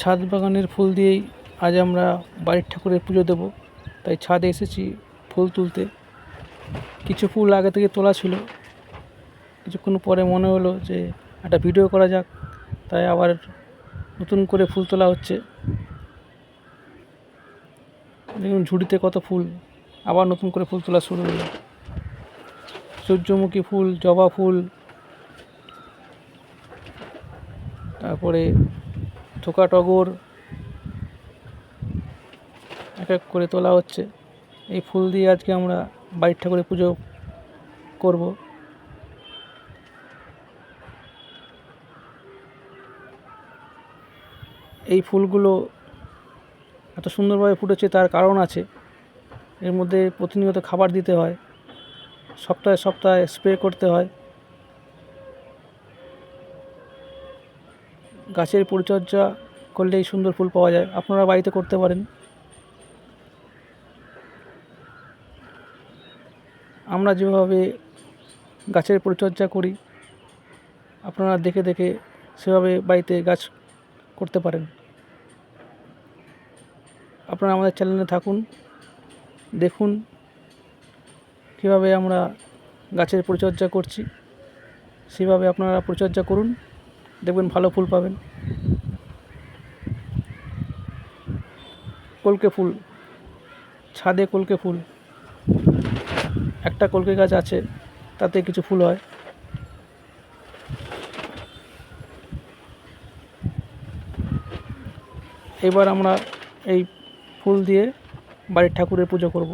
ছাদ বাগানের ফুল দিয়েই আজ আমরা বাড়ির ঠাকুরের পুজো দেবো। তাই ছাদে এসেছি ফুল তুলতে। কিছু ফুল আগে থেকে তোলা ছিল। কিছুক্ষণ পরে মনে হলো যে একটা ভিডিও করা যাক। তাই আবার নতুন করে ফুল তোলা হচ্ছে। দেখুন ঝুড়িতে কত ফুল। আবার নতুন করে ফুল তোলা শুরু হলো। সূর্যমুখী ফুল, জবা ফুল, তারপরে থোকা টগর, এক এক করে তোলা হচ্ছে। এই ফুল দিয়ে আজকে আমরা বাড়ির ঠাকুরের পুজো করব। এই ফুলগুলো এত সুন্দরভাবে ফুটেছে, তার কারণ আছে। এর মধ্যে প্রতিনিয়ত খাবার দিতে হয়, সপ্তাহে সপ্তাহে স্প্রে করতে হয়। গাছের পরিচর্যা করলেই সুন্দর ফুল পাওয়া যায়। আপনারা বাড়িতে করতে পারেন। আমরা যেভাবে গাছের পরিচর্যা করি, আপনারা দেখে দেখে সেভাবে বাড়িতে গাছ করতে পারেন। আপনারা আমাদের চ্যানেলে থাকুন, দেখুন কীভাবে আমরা গাছের পরিচর্যা করছি, সেভাবে আপনারা পরিচর্যা করুন। দেখবেন ভালো ফুল পাবেন। কলকে ফুল, ছাদে কলকে ফুল। একটা কলকে গাছ আছে, তাতে কিছু ফুল হয়। এবার আমরা এই ফুল দিয়ে বাড়ির ঠাকুরের পুজো করব।